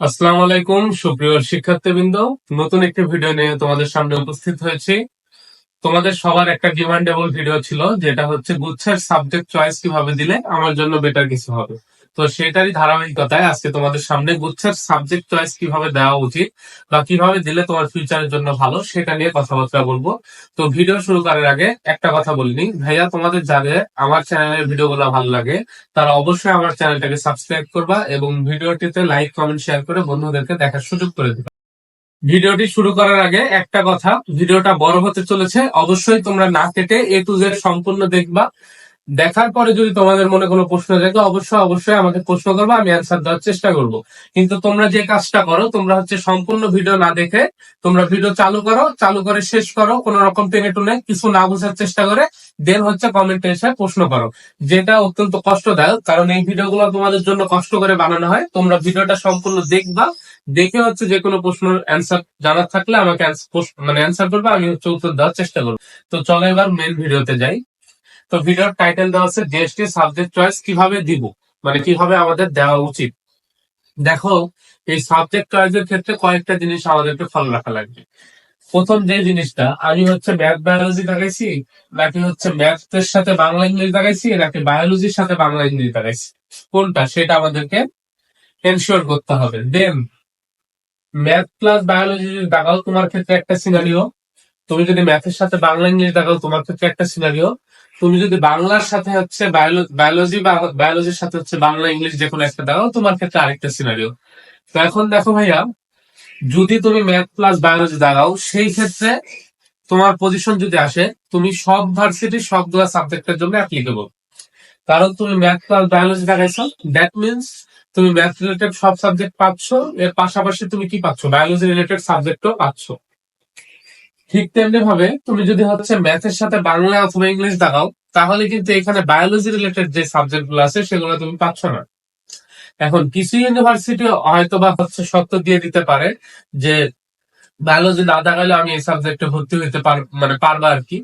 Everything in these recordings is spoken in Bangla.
আসসালামু আলাইকুম, সুপ্রিয় শিক্ষার্থীবৃন্দ। নতুন একটি ভিডিও নিয়ে তোমাদের সামনে উপস্থিত হয়েছি। তোমাদের সবার একটা ডিমান্ডেবল ভিডিও ছিল, যেটা হচ্ছে গুচ্ছের সাবজেক্ট চয়েস কীভাবে দিলে আমার জন্য বেটার কিছু হবে। তো সেটারই ধারাবাহিকতায় আজকে তোমাদের সামনে গুচ্ছের সাবজেক্ট চয়েস কীভাবে দেওয়া উচিত বা কীভাবে দিলে তোমার ফিউচারের জন্য ভালো সেটা নিয়ে কথাবার্তা বলব। তো ভিডিও শুরু করার আগে একটা কথা বলিনি ভাইয়া, তোমাদের যাদের আমার চ্যানেলের ভিডিওগুলো ভালো লাগে, তারা অবশ্যই আমার চ্যানেলটাকে সাবস্ক্রাইব করবা এবং ভিডিওটিতে লাইক কমেন্ট শেয়ার করে বন্ধুদেরকে দেখার সুযোগ করে দিবা। ভিডিওটি শুরু করার আগে একটা কথা, ভিডিওটা বড় হতে চলেছে, অবশ্যই তোমরা না কেটে এ টু জেড সম্পূর্ণ দেখবা। দেখার পরে যদি তোমাদের মনে কোনো প্রশ্ন থাকে, অবশ্যই অবশ্যই আমাকে প্রশ্ন করব, আমি অ্যান্সার দেওয়ার চেষ্টা করব। কিন্তু তোমরা যে কাজটা করো, তোমরা হচ্ছে সম্পূর্ণ ভিডিও না দেখে তোমরা ভিডিও চালু করো, চালু করে শেষ করো, কোন রকম টেনে টুনে কিছু না বোঝার চেষ্টা করে দেন হচ্ছে কমেন্টে এসে প্রশ্ন করো। যেটা অত্যন্ত কষ্টদায়ক, কারণ এই ভিডিওগুলো তোমাদের জন্য কষ্ট করে বানানো হয়। তোমরা ভিডিওটা সম্পূর্ণ দেখবা, দেখে হচ্ছে যে কোনো প্রশ্নের অ্যান্সার জানার থাকলে আমাকে প্রশ্ন- মানে অ্যান্সার করবে, আমি হচ্ছে উত্তর দেওয়ার চেষ্টা করব। তো চলো এবার মেন ভিডিওতে যাই। তো ভিডিওর টাইটেল দেওয়া আছে জিএসটি সাবজেক্ট চয়েস কীভাবে দিব? মানে কীভাবে আমাদের দেওয়া উচিত? দেখো, এই সাবজেক্ট চয়েসের ক্ষেত্রে কয়েকটা জিনিস আমাদেরকে ফলো রাখা লাগবে। প্রথম যে জিনিসটা, আমি হচ্ছে ম্যাথ বায়োলজি দেখাইছি, নাকি হচ্ছে ম্যাথের সাথে বাংলা ইংলিশ দেখাইছি, নাকি বায়োলজির সাথে বাংলা ইংলিশ লাগাইছি কোনটা? সেটা আমাদেরকে এনশিওর করতে হবে। দেন ম্যাথ প্লাস বায়োলজি যদি লাগাও তোমার ক্ষেত্রে একটা সিনারিও তুমি যদি ম্যাথের সাথে বাংলা ইংলিশ লাগাও তোমার ক্ষেত্রে একটা সিনারিও তুমি যদি বাংলার সাথে হচ্ছে বায়োলজি বায়োলজির সাথে হচ্ছে বাংলা ইংলিশ যে কোনো একটা দাও, তোমার ক্ষেত্রে আরেকটা সিনারিও তো এখন দেখো ভাইয়া, যদি তুমি ম্যাথ প্লাস বায়োলজি দাঁড়াও, সেই ক্ষেত্রে তোমার পজিশন যদি আসে, তুমি সব ভার্সিটি সবগুলা সাবজেক্টের জন্য অ্যাপ্লিকেবল কারণ তুমি ম্যাথ প্লাস বায়োলজি দেখাইছো দ্যাট মিনস তুমি ম্যাথ রিলেটেড সব সাবজেক্ট পাচ্ছ, এর পাশাপাশি তুমি কি পাচ্ছ? বায়োলজি রিলেটেড সাবজেক্টও পাচ্ছ। ঠিক তেমনি ভাবে তুমি যদি হচ্ছে ম্যাথের সাথে বাংলা অথবা ইংলিশ দেখাও তাহলে কিন্তু এখানে বায়োলজি রিলেটেড যে সাবজেক্টগুলো আছে, সেগুলো তুমি পাচ্ছ না। এখন কিছু ইউনিভার্সিটি হয়তো বা হচ্ছে সত্য দিয়ে দিতে পারে যে বায়োলজি না দেখালে আমি এই সাবজেক্টে ভর্তি হইতে পার মানে পারব আর কি।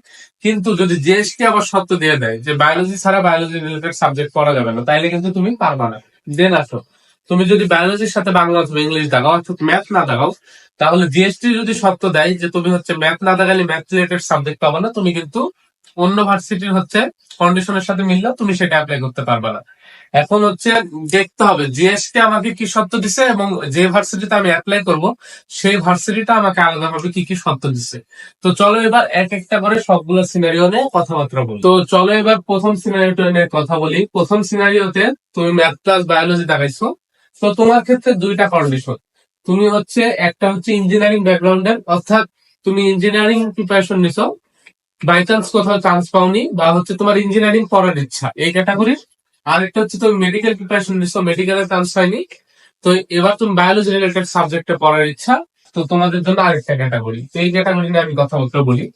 কিন্তু যদি জিএসটি আবার সত্য দিয়ে দেয় যে বায়োলজি ছাড়া বায়োলজি রিলেটেড সাবজেক্ট পড়া যাবে না, তাইলে কিন্তু তুমি পারবা না। দেন আসো। তুমি যদি বায়োলজির সাথে বাংলা অথবা ইংলিশ দেখাও অর্থাৎ ম্যাথ না দেখাও, তাহলে জিএসটি যদি শর্ত দেয় যে তুমি হচ্ছে ম্যাথ না দেখালে ম্যাথ রিলেটেড সাবজেক্ট পাবা না, তুমি কিন্তু অন্য ভার্সিটির হচ্ছে কন্ডিশনের সাথে মিললেও তুমি সেটা অ্যাপ্লাই করতে পারবে না। এখন হচ্ছে দেখতে হবে জিএসটি আমাকে কি শর্ত দিছে এবং যে ভার্সিটিতে আমি অ্যাপ্লাই করব, সেই ভার্সিটিটা আমাকে আলাদাভাবে কি কি শর্ত দিছে। তো চলো এবার এক একটা করে সবগুলো সিনারিও নিয়ে কথাবার্তা বলি। তো চলো এবার প্রথম সিনারিওটা নিয়ে কথা বলি। প্রথম সিনারিওতে তুমি ম্যাথ প্লাস বায়োলজি দেখাইছো। তো তোমার ক্ষেত্রে দুইটা কন্ডিশন তুমি হচ্ছে, একটা হচ্ছে ইঞ্জিনিয়ারিং ব্যাকগ্রাউন্ডের অর্থাৎ তুমি ইঞ্জিনিয়ারিং প্রিপারেশন নিছো বাই চান্স কোথাও চান্স পাওনি, বা হচ্ছে তোমার ইঞ্জিনিয়ারিং পড়ার ইচ্ছা, এই ক্যাটাগরির আর একটা হচ্ছে তুমি মেডিকেল প্রিপারেশন নিছো মেডিকেলে চান্স হয়নি তো এবার তুমি বায়োলজি রিলেটেড সাবজেক্টে পড়ার ইচ্ছা, তো তোমাদের জন্য আরেকটা ক্যাটাগরি তো এই ক্যাটাগরি নিয়ে আমি কথাবার্তা বলি।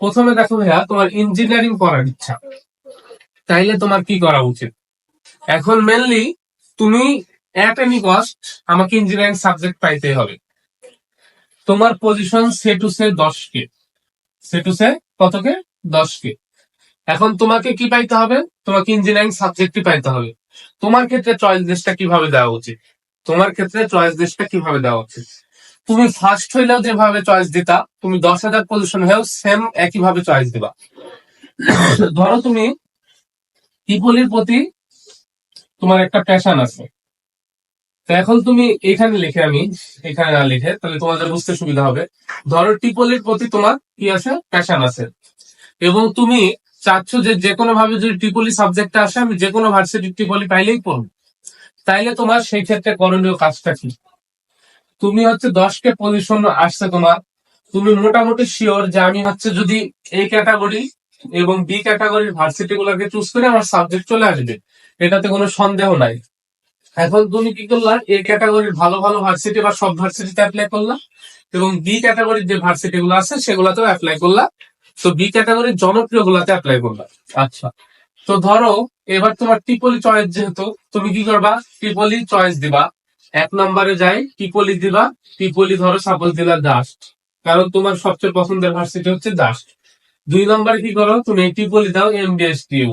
প্রথমে দেখো ভাইয়া, তোমার ইঞ্জিনিয়ারিং পড়ার ইচ্ছা। তাইলে তোমার কি করা উচিত? এখন মেনলি তুমি এট এনি কস্ট আমাকে ইঞ্জিনিয়ারিং সাবজেক্ট পাইতে হবে। তোমার পজিশন সে টু সে দশ কে সে টু সে কত কে দশ কে এখন তোমাকে কি পাইতে হবে? তোমাকে ইঞ্জিনিয়ারিং সাবজেক্টই পাইতে হবে। তোমার ক্ষেত্রে চয়েস লিস্টটা কীভাবে দেওয়া উচিত? তোমার ক্ষেত্রে চয়েস লিস্টটা কীভাবে দেওয়া উচিত? তুমি ফার্স্ট হইলেও যেভাবে চয়েস দিতা, তুমি দশ হাজার পজিশন হয়েও সেম একইভাবে চয়েস দিবা। ধরো তুমি টিপলির প্রতি তোমার একটা প্যাশন আছে। তো এখন তুমি এখানে লিখে আমি, এখানে না লিখে, তাহলে তোমাদের বুঝতে সুবিধা হবে। ধরো টিপলির প্রতি তোমার কি আছে? প্যাশন আছে। এবং তুমি চাচ্ছ যে যে কোনো ভাবে যদি টিপলি সাবজেক্টটা আসে, আমি যে কোনো ভার্সিটি টিপলি পাইলেই পড়ব তাইলে তোমার সেই ক্ষেত্রে করণীয় কাজটা কি? তুমি হচ্ছে দশকে পজিশন আসছে তোমার। তুমি মোটামুটি শিওর যে আমি হচ্ছে যদি এই ক্যাটাগরি এবং বি ক্যাটাগরির ভার্সিটি গুলোকে চুজ করে আমার সাবজেক্ট চলে আসবে। এটাতে কোনো সন্দেহ নাই। এখন তুমি কি করলা? এ ক্যাটাগরির ভালো ভালো ভার্সিটি বা সব ভার্সিটিতে অ্যাপ্লাই করলা এবং বি ক্যাটাগরির যে ভার্সিটি গুলো আছে সেগুলাতেও অ্যাপ্লাই করলা। তো বি ক্যাটাগরির জনপ্রিয় গুলাতে অ্যাপ্লাই করলা। আচ্ছা। তো ধরো এবার তোমার টিপলি চয়েস যেহেতু তুমি কি করবা? টিপলি চয়েস দিবা। এক নম্বরে যাই টিপলি দিবা। টিপলি ধরো সাপোজ দিলা জাস্ট কারণ তোমার সবচেয়ে পছন্দের ভার্সিটি হচ্ছে জাস্ট দুই নম্বরে কি করো? তুমি টিপলি দাও এমবিএস টিউ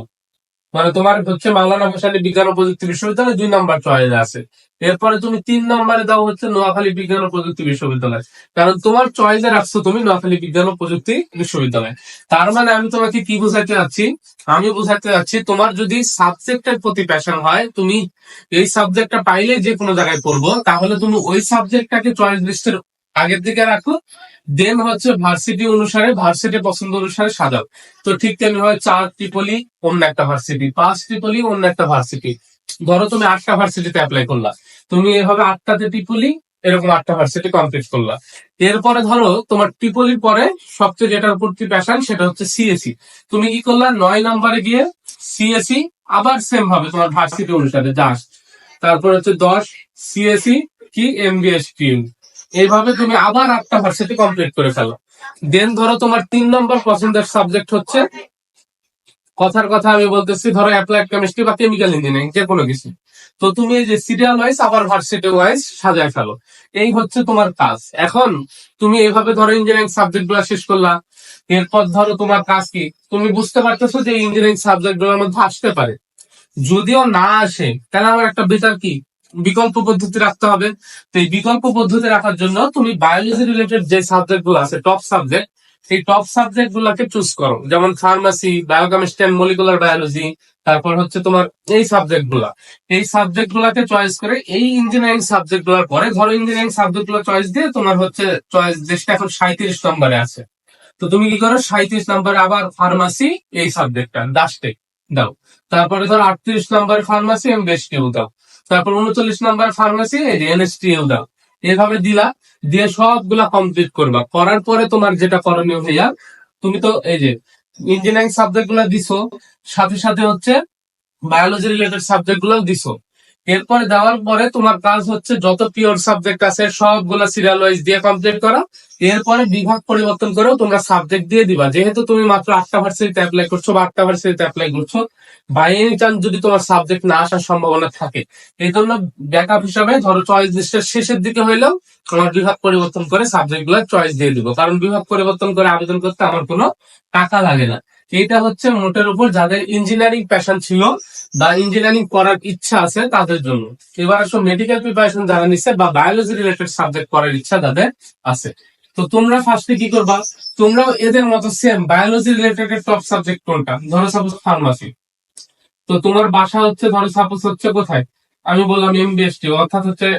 মানে তোমার হচ্ছে মাওলানা ভাসানী বিজ্ঞান ও প্রযুক্তি বিশ্ববিদ্যালয় দুই নাম্বার চয়েস আছে। এরপরে তুমি তিন নম্বরে দাও হচ্ছে নোয়াখালী বিজ্ঞান ও প্রযুক্তি বিশ্ববিদ্যালয়। কারণ তোমার চয়েসে রাখছো তুমি নোয়াখালী বিজ্ঞান ও প্রযুক্তি বিশ্ববিদ্যালয়। তার মানে আমি তোমাকে কি বোঝাতে যাচ্ছি? আমি বোঝাতে যাচ্ছি তোমার যদি সাবজেক্টের প্রতি প্যাশন হয়, তুমি এই সাবজেক্টটা পাইলে যে কোনো জায়গায় পড়ব, তাহলে তুমি ওই সাবজেক্টটাকে চয়েস লিস্টের আগের দিকে রাখো। দেন হচ্ছে ভার্সিটি অনুসারে ভার্সিটি পছন্দ অনুসারে সাজাও। তো ঠিক তেমনি হয় চার ত্রিপলি, অন্য একটা ভার্সিটি পাঁচ ত্রিপলি, অন্য একটা ভার্সিটি ধরো তুমি আটটা ভার্সিটিতে অ্যাপ্লাই করলা। তুমি এভাবে আটটাতে ত্রিপলি, এরকম আটটা ভার্সিটি কমপ্লিট করলা। এরপরে ধরো তোমার ত্রিপলির পরে সবচেয়ে যেটার প্রতি প্যাশন সেটা হচ্ছে সিএসি তুমি কি করলা? নয় নম্বরে গিয়ে সিএসি আবার সেম ভাবে তোমার ভার্সিটি অনুসারে যাস তারপর হচ্ছে দশ সিএসি কি? এমবিএস এইভাবে তুমি আবার আটটা ভার্সিটি কমপ্লিট করে ফেলো। দেন ধরো তোমার তিন নম্বর পছন্দের সাবজেক্ট হচ্ছে, কথার কথা আমি বলতেছি, ধরো অ্যাপ্লাইড কেমিস্ট্রি বা কেমিক্যাল ইঞ্জিনিয়ারিং যে কোনো কিছু। তো তুমি এই যে সিরিয়াল ওয়াইজ আবার ভার্সিটি ওয়াইজ সাজায় ফেলো। এই হচ্ছে তোমার কাজ। এখন তুমি এইভাবে ধরো ইঞ্জিনিয়ারিং সাবজেক্টগুলা শেষ করলা, এরপর ধরো তোমার কাজ কি? তুমি বুঝতে পারতেছো যে ইঞ্জিনিয়ারিং সাবজেক্টগুলোর মধ্যে আসতে পারে। যদিও না আসে, তাহলে আমার একটা বেটার কি? বিকল্প পদ্ধতি রাখতে হবে। তো এই বিকল্প পদ্ধতি রাখার জন্য তুমি বায়োলজি রিলেটেড যে সাবজেক্টগুলো আছে টপ সাবজেক্ট সেই টপ সাবজেক্ট গুলাকে চুজ করো। যেমন pharmacy biochemistry and molecular biology তারপর হচ্ছে তোমার এই সাবজেক্টগুলা। এই সাবজেক্ট গুলাকে চয়েস করে এই ইঞ্জিনিয়ারিং সাবজেক্টগুলার পরে ধরো ইঞ্জিনিয়ারিং সাবজেক্টগুলো চয়েস দিয়ে তোমার হচ্ছে চয়েস দেশটা এখন সাঁত্রিশ নম্বরে আছে। তো তুমি কি করো সাঁত্রিশ নম্বরে আবার ফার্মাসি এই সাবজেক্টটা দাসটে দাও। তারপরে ধর আটত্রিশ নম্বর ফার্মাসি এমবিএসটিউ দাও। তারপর উনচল্লিশ নাম্বার ফার্মাসি এনএসটিএল দাও। এভাবে দিলা, দিয়ে সবগুলা কমপ্লিট করবা। করার পরে তোমার যেটা করণীয় ভাইয়া, তুমি তো এই যে ইঞ্জিনিয়ারিং সাবজেক্টগুলা দিছো, সাথে সাথে হচ্ছে বায়োলজি রিলেটেড সাবজেক্টগুলো দিছো। এরপরে দেওয়ার পরে তোমার কাজ হচ্ছে যত পিওর সাবজেক্ট আছে, সবগুলা সিরিয়াল ওয়াইজ দিয়ে কমপ্লিট করা। এরপরে বিভাগ পরিবর্তন করেও তোমরা সাবজেক্ট দিয়ে দিবা। যেহেতু তুমি মাত্র আটটা ভার্সিটিতে অ্যাপ্লাই করছ বা আটটা ভার্সিটিতে অ্যাপ্লাই করছ বাই এনি চান্স যদি তোমার সাবজেক্ট না আসার সম্ভাবনা থাকে, এই জন্য ব্যাকআপ হিসাবে ধরো চয়েস লিস্টের শেষের দিকে হইলেও তোমার বিভাগ পরিবর্তন করে সাবজেক্টগুলো চয়েস দিয়ে দিব। কারণ বিভাগ পরিবর্তন করে আবেদন করতে আমার কোনো টাকা লাগে না। এটা হচ্ছে মোটের উপর যাদের ইঞ্জিনিয়ারিং প্যাশন ছিল বা ইঞ্জিনিয়ারিং করার ইচ্ছা আছে তাদের জন্য। এবার আসো মেডিকেল প্রিপারেশন যারা নিচ্ছে বা বায়োলজি রিলেটেড সাবজেক্ট করার ইচ্ছা যাদের আছে। তো তোমরা ফার্স্টে কি করবা? তোমরাও এদের মতো same biology related top subject কোনটা? ধরো সাপোজ ফার্মাসি তো তোমার বাসা হচ্ছে, ধরো সাপোজ হচ্ছে কোথায়? আমি বললাম এমবিএসটি অর্থাৎ হচ্ছে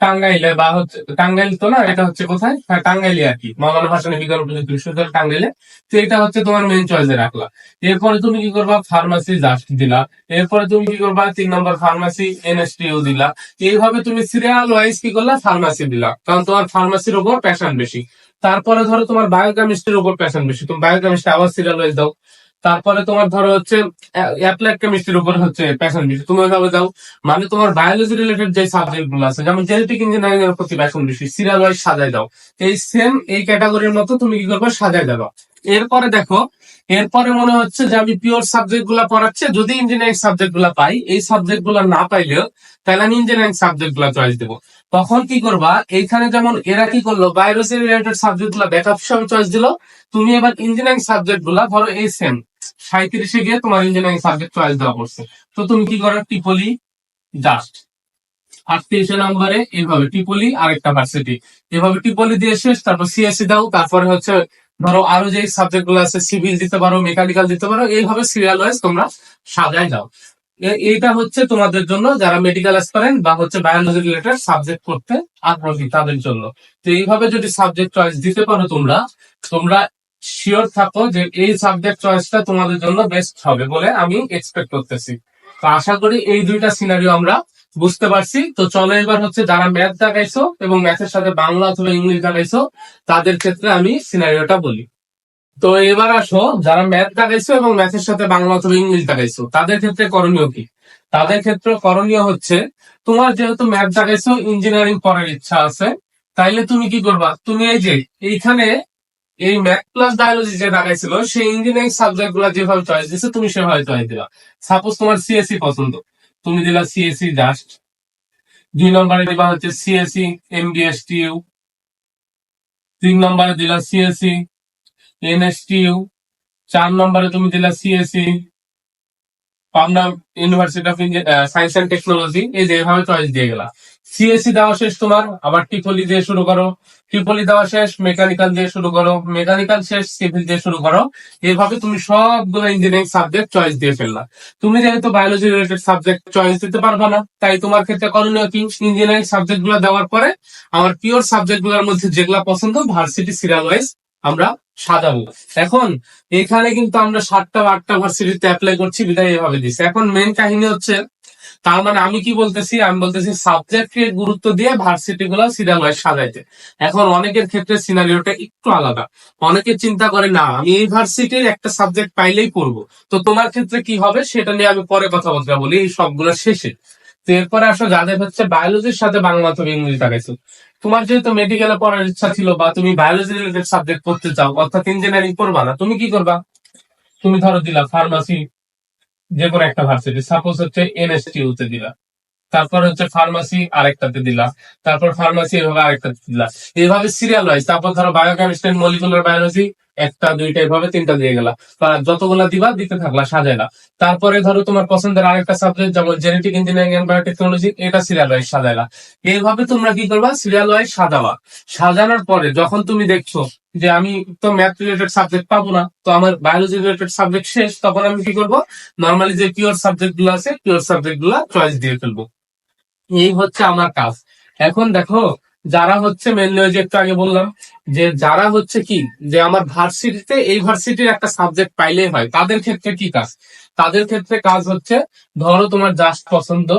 টাঙ্গাইলে, বা হচ্ছে টাঙ্গাইল তো না, এটা হচ্ছে কোথায়? হ্যাঁ টাঙ্গাইলে আর কি মাওলানা ভাসানী বিজ্ঞান বিশ্ববিদ্যালয় টাঙ্গাইলে, তো এটা হচ্ছে তোমার মেন চয়েসে রাখলা এরপরে তুমি কি করবা? ফার্মাসি জাস্ট দিলা। এরপরে তুমি কি করবা? তিন নম্বর ফার্মাসি এনএসটিও দিলা। এইভাবে তুমি সিরিয়াল ওয়াইজ কি করলা? ফার্মাসি দিলা। কারণ তোমার ফার্মাসির উপর প্যাশন বেশি। তারপরে ধরো তোমার বায়োকেমিস্ট্রির উপর প্যাশন বেশি। তুমি বায়োকেমিস্ট্রি আবার সিরিয়াল ওয়াইজ দাও। তারপরে তোমার ধরো হচ্ছে অ্যাপ্লাইড কেমিস্ট্রির উপর হচ্ছে প্যাশন বেশি। তুমি ওইভাবে দাও মানে তোমার বায়োলজি রিলেটেড যে সাবজেক্টগুলো আছে, যেমন জেনেটিক ইঞ্জিনিয়ারিং এর প্রতি প্যাশন বেশি সিরিয়াল ওয়াইজ সাজাই দাও। এই সেম এই ক্যাটাগরির মতো তুমি কি করবে সাজাই দেবা। এরপরে দেখো, এরপরে মনে হচ্ছে যে আমি পিওর সাবজেক্টগুলা পড়াচ্ছি, যদি ইঞ্জিনিয়ারিং সাবজেক্টগুলা পাই, এই সাবজেক্টগুলা না পাইলেও, তাহলে আমি ইঞ্জিনিয়ারিং সাবজেক্টগুলা চয়েস দেবো। তখন কি করবা, এইখানে যেমন এরা কি করল বায়োলজি রিলেটেড সাবজেক্টগুলা ব্যাকআপ হিসাবে চয়েস দিল, তুমি এবার ইঞ্জিনিয়ারিং সাবজেক্টগুলা ধরো এই সেম সাঁত্রিশে গিয়ে তোমার ইঞ্জিনিয়ারিং সাবজেক্ট চয়েস দেওয়া পড়ছে। তো তুমি কি করো? টিপলি জাস্ট আটত্রিশে নম্বরে এইভাবে টিপলি আরেকটা ভার্সিটি এভাবে টিপলি দিয়ে শেষ, তারপর সিএসসি দাও, তারপরে হচ্ছে ধরো আরও যে সাবজেক্টগুলো আছে সিভিল দিতে পারো মেকানিক্যাল দিতে পারো, এইভাবে সিরিয়াল ওয়াইজ তোমরা সাজায় এ- এইটা হচ্ছে তোমাদের জন্য যারা মেডিকেল অ্যাসপারেন্ট বা হচ্ছে বায়োলজি রিলেটেড সাবজেক্ট করতে আগ্রহী তাদের জন্য। তো এইভাবে যদি সাবজেক্ট চয়েস দিতে পারো তোমরা তোমরা শিওর থাকো যে এই সাবজেক্ট চয়েসটা তোমাদের জন্য বেস্ট হবে বলে আমি এক্সপেক্ট করতেছি। তো আশা করি এই দুইটা সিনারিও আমরা বুঝতে পারছি। তো চলো এবার হচ্ছে যারা ম্যাথ দেখাইছো এবং ম্যাথের সাথে বাংলা অথবা ইংলিশ দেখাইছো তাদের ক্ষেত্রে আমি সিনারিওটা বলি। তো এবার আসো, যারা ম্যাথ দেখাইছো এবং ম্যাথের সাথে বাংলা অথবা ইংলিশ দেখাইছো তাদের ক্ষেত্রে করণীয় কি? তাদের ক্ষেত্রে করণীয় হচ্ছে, তোমার যেহেতু ম্যাথ দেখাইছো ইঞ্জিনিয়ারিং পড়ার ইচ্ছা আছে, তাইলে তুমি কি করবা? তুমি এই যে, এইখানে এই ম্যাথ প্লাস বায়োলজি যে দেখাইছিল, সেই ইঞ্জিনিয়ারিং সাবজেক্টগুলা যেভাবে চয়েস দিচ্ছে তুমি সেভাবে চয়েস দিবা। সাপোজ তোমার সিএসসি পছন্দ, তুমি দিলা সিএসসি জাস্ট দুই নম্বরে দিবা হচ্ছে সিএসসি এমডিএসটিউ তিন নম্বরে দিলা সিএসসি এনএসটিউ চার নম্বরে তুমি দিলা CSC Pabna University of Science and Technology এই যেভাবে চয়েস দিয়ে গেলা। সিএসসি দেওয়া শেষ তোমার, আবার টিপলি দিয়ে শুরু করো। টিপলি দেওয়া শেষ মেকানিক্যাল দিয়ে শুরু করো। মেকানিক্যাল শেষ সিভিল দিয়ে শুরু করো। এইভাবে তুমি সবগুলো ইঞ্জিনিয়ারিং সাবজেক্ট চয়েস দিয়ে ফেললা। তুমি যেহেতু বায়োলজি রিলেটেড সাবজেক্ট চয়েস দিতে পারবা না, তাই তোমার ক্ষেত্রে করণীয় কি? ইঞ্জিনিয়ারিং সাবজেক্টগুলো দেওয়ার পরে আমার পিওর সাবজেক্টগুলোর মধ্যে যেগুলা পছন্দ ভার্সিটি সিরিয়াল ওয়াইজ আমরা সাজাবো। এখন এখানে কিন্তু আমরা সাতটা আটটা ভার্সিটিতে অ্যাপ্লাই করছি, বিদায় এভাবে দিচ্ছে এখন মেন কাহিনী হচ্ছে তার মানে আমি কি বলতেছি? আমি বলতেছি সাবজেক্টকে গুরুত্ব দিয়ে ভার্সিটি গুলো ওয়াইজ সাজাইতে। এখন অনেকের ক্ষেত্রে সিনারিওটা একটু আলাদা। অনেকে চিন্তা করে, না, আমি এই ভার্সিটির একটা সাবজেক্ট পাইলেই পড়ব। তো তোমার ক্ষেত্রে কি হবে সেটা নিয়ে আমি পরে কথা বলতে বলি এই সবগুলো শেষে। তো এরপরে আসো, যাদের হচ্ছে বায়োলজির সাথে বাংলা অথবা ইংরেজি লাগাইছো তোমার যেহেতু মেডিকেলে পড়ার ইচ্ছা ছিল বা তুমি বায়োলজি রিলেটেড সাবজেক্ট পড়তে চাও, অর্থাৎ ইঞ্জিনিয়ারিং পড়বা না, তুমি কি করবা? তুমি ধরো দিলা ফার্মাসি যে কোনো একটা ভার্সিটি। সাপোজ হচ্ছে এনএসটিউ তে দিলা। তারপর হচ্ছে ফার্মাসি আরেকটাতে দিলা। তারপর ফার্মাসি এভাবে আরেকটাতে দিলা। এইভাবে সিরিয়াল ওয়াইজ তারপর ধরো বায়োকেমিস্ট্রি মলিকুলার বায়োলজি একটা, দুইটা, এভাবে তিনটা দিয়ে গেলা। বা যতগুলা দিবা, দিতে থাকলা, সাজাইলা। তারপরে ধরো তোমার পছন্দের আরেকটা সাবজেক্ট যেমন জেনেটিক ইঞ্জিনিয়ারিং এন্ড বায়োটেকনোলজি এটা সিরিয়াল ওয়াইজ সাজাইলা। এইভাবে তোমরা কি করবা? সিরিয়াল ওয়াইজ সাজাবা। সাজানোর পরে যখন তুমি দেখছ যে আমি তো ম্যাথ রিলেটেড সাবজেক্ট পাবো না, তো আমার বায়োলজি রিলেটেড সাবজেক্ট শেষ, তখন আমি কি করব? নর্মালি যে পিওর সাবজেক্টগুলো আছে পিওর সাবজেক্টগুলা চয়েস দিয়ে ফেলব। এই হচ্ছে আমার কাজ। এখন দেখো, যারা হচ্ছে মেনলি ওই যে একটু আগে বললাম, যে যারা হচ্ছে কি, যে আমার ভার্সিটিতে এই ভার্সিটির একটা সাবজেক্ট পাইলেই হয়, তাদের ক্ষেত্রে কি কাজ? তাদের ক্ষেত্রে কাজ হচ্ছে, ধরো তোমার জাস্ট পছন্দ,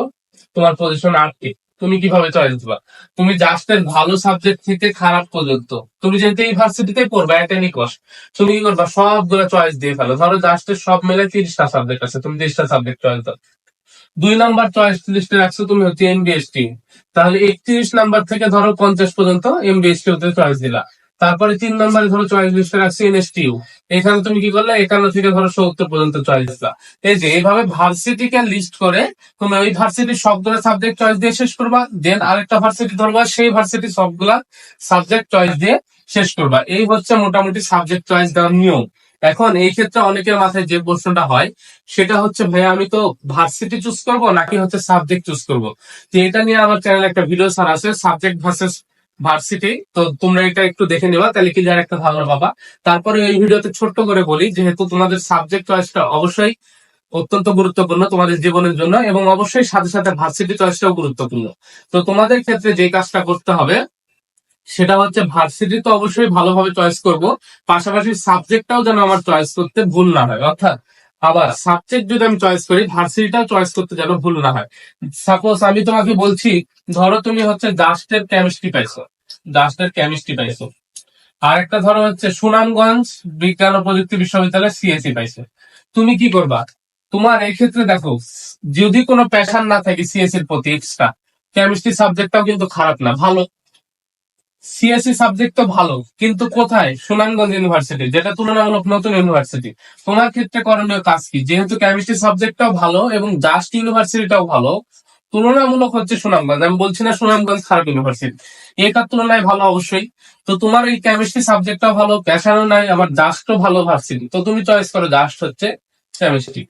তোমার পজিশন আটকে। তুমি কীভাবে চয়েস দিবা? তুমি জাস্টের ভালো সাবজেক্ট থেকে খারাপ পর্যন্ত। তুমি যেহেতু ইউনিভার্সিটিতে ভার্সিটিতে পড়বা এটা নিকশ তুমি কি করবা? সবগুলো চয়েস দিয়ে ফেলো। ধরো জাস্টের সব মিলে তিরিশটা সাবজেক্ট আছে, তুমি তিরিশটা সাবজেক্ট চয়েস দাও। দুই নাম্বার চয়েস লিস্টে রাখছো তুমি হচ্ছে এমবিএসটি তাহলে একত্রিশ নাম্বার থেকে ধরো পঞ্চাশ পর্যন্ত এমবিএসটি হতে চয়েস দিলা। তারপরে তিন নম্বরে ধরো চয়েস লিস্টে রাখছি এনএসটিউ। এখানে তুমি কি করলে? একান্ন থেকে ধরো সত্তর পর্যন্ত চয়েস দিলা এই যে এইভাবে ভার্সিটিকে লিস্ট করে তুমি ওই ভার্সিটির সবগুলো সাবজেক্ট চয়েস দিয়ে শেষ করবা দেন আরেকটা ভার্সিটি ধরবা, সেই ভার্সিটি সবগুলা সাবজেক্ট চয়েস দিয়ে শেষ করবা। এই হচ্ছে মোটামুটি সাবজেক্ট চয়েস দেওয়ার নিয়ম। এখন এই ক্ষেত্রে অনেকের মাথায় যে প্রশ্নটা হয়, সেটা হচ্ছে, ভাইয়া, আমি তো ভার্সিটি চুজ করব নাকি হচ্ছে সাবজেক্ট চুজ করব? তো এটা নিয়ে আমার চ্যানেলে একটা ভিডিও স্যার আছে সাবজেক্ট ভার্সেস ভার্সিটি, তো তোমরা এটা একটু দেখে নেবা, তাহলে কি যার একটা ধারণা পাবা। তারপরে এই ভিডিওতে ছোট্ট করে বলি, যেহেতু তোমাদের সাবজেক্ট চয়েসটা অবশ্যই অত্যন্ত গুরুত্বপূর্ণ তোমাদের জীবনের জন্য, এবং অবশ্যই সাথে সাথে ভার্সিটি চয়েসটাও গুরুত্বপূর্ণ। তো তোমাদের ক্ষেত্রে যে কাজটা করতে হবে, সেটা হচ্ছে ভার্সিটি তো অবশ্যই ভালোভাবে চয়েস করব, পাশাপাশি সাবজেক্টটাও যেন আমার চয়েস করতে ভুল না হয়, অর্থাৎ আবার সাবজেক্ট যদি আমি চয়েস করি, ভার্সিটিটাও চয়েস করতে যেন ভুল না হয়। সাপোজ আমি তোমাকে বলছি, ধরো তুমি হচ্ছে ডাস্টের কেমিস্ট্রি পাইছো ডাস্টের কেমিস্ট্রি পাইছো। আর একটা ধরো হচ্ছে সুনামগঞ্জ বিজ্ঞান ও প্রযুক্তি বিশ্ববিদ্যালয় সিএসি পাইছো। তুমি কি করবা? তোমার এই ক্ষেত্রে দেখো, যদি কোনো প্যাশন না থাকে সিএসির প্রতি এক্সট্রা কেমিস্ট্রি সাবজেক্টটাও কিন্তু খারাপ না, ভালো। সিএসসি সাবজেক্ট তো ভালো, কিন্তু কোথায়? সুনামগঞ্জ ইউনিভার্সিটি যেটা তুলনামূলক নতুন ইউনিভার্সিটি তোমার ক্ষেত্রে করণীয় কাজ কি? যেহেতু কেমিস্ট্রি সাবজেক্টটাও ভালো এবং জাস্ট ইউনিভার্সিটিটাও ভালো, তুলনামূলক হচ্ছে সুনামগঞ্জ। আমি বলছি না সুনামগঞ্জ খারাপ ইউনিভার্সিটি এটার তুলনায় ভালো অবশ্যই। তো তোমার এই কেমিস্ট্রি সাবজেক্টটাও ভালো প্যাশনও নাই আমার জাস্টও ভালো ভার্সিটি তো তুমি চয়েস করো জাস্ট হচ্ছে কেমিস্ট্রি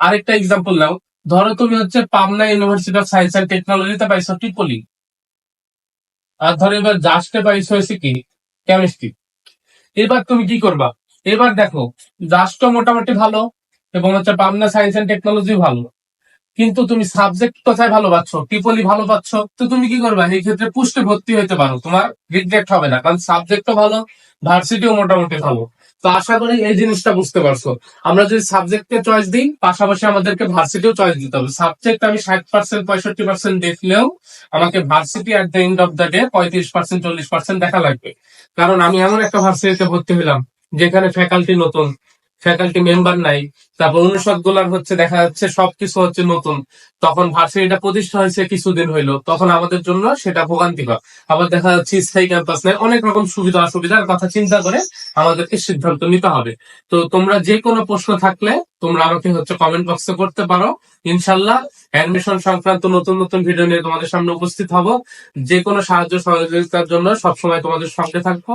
আরেকটা এক্সাম্পল নাও। ধরো তুমি হচ্ছে Pabna University of Science and টেকনোলজিতে পাইছো টিপলি আর ধরো এবার জাস্টে পাইস হয়েছে কি? কেমিস্ট্রি এবার তুমি কি করবা? এবার দেখো জাস্টও মোটামুটি ভালো এবং হচ্ছে পাবনা সায়েন্স এন্ড টেকনোলজি ভালো। কিন্তু তুমি সাবজেক্ট কোথায় ভালো পাচ্ছ? টিপলি ভালো পাচ্ছ? তো তুমি কি করবা? এই ক্ষেত্রে পুষ্টে ভর্তি হইতে পারো। তোমার রিগ্রেট হবে না। কারণ সাবজেক্টও ভালো ভার্সিটিও মোটামুটি ভালো। তো আশা করি এই জিনিসটা বুঝতে পারছ। আমরা যদি সাবজেক্টকে চয়েস দিই, পাশাপাশি আমাদেরকে ভার্সিটিও চয়েস দিতে হবে। সাবজেক্ট আমি ষাট পার্সেন্ট পঁয়ষট্টি পার্সেন্ট দেখলেও আমাকে varsity at the end of the day পঁয়ত্রিশ পার্সেন্ট চল্লিশ পার্সেন্ট দেখা লাগবে। কারণ আমি এমন একটা ভার্সিটিতে ভর্তি হলাম, যেখানে ফ্যাকাল্টি নতুন ফ্যাকাল্টি মেম্বার নাই তারপর অনুষদগুলার হচ্ছে, দেখা যাচ্ছে সবকিছু হচ্ছে নতুন। তখন ভার্সিটিটা প্রতিষ্ঠা হয়েছে কিছুদিন হইল। তখন আমাদের জন্য সেটা ভোগান্তিকর আবার দেখা যাচ্ছে স্থায়ী ক্যাম্পাস নাই। অনেক রকম সুবিধা অসুবিধার কথা চিন্তা করে আমাদেরকে সিদ্ধান্ত নিতে হবে। তো তোমরা যে কোনো প্রশ্ন থাকলে তোমরা আমাকে হচ্ছে কমেন্ট বক্সে করতে পারো। ইনশাল্লাহ অ্যাডমিশন সংক্রান্ত নতুন নতুন ভিডিও নিয়ে তোমাদের সামনে উপস্থিত হব। যে কোনো সাহায্য সহযোগিতার জন্য সবসময় তোমাদের সঙ্গে থাকব।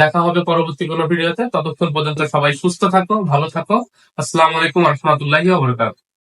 দেখা হবে পরবর্তী কোনো ভিডিওতে ততক্ষণ পর্যন্ত সবাই সুস্থ থাকো, ভালো থাকো। আসসালামু আলাইকুম। রহমতুল্লাহি ওবরাকাতুহু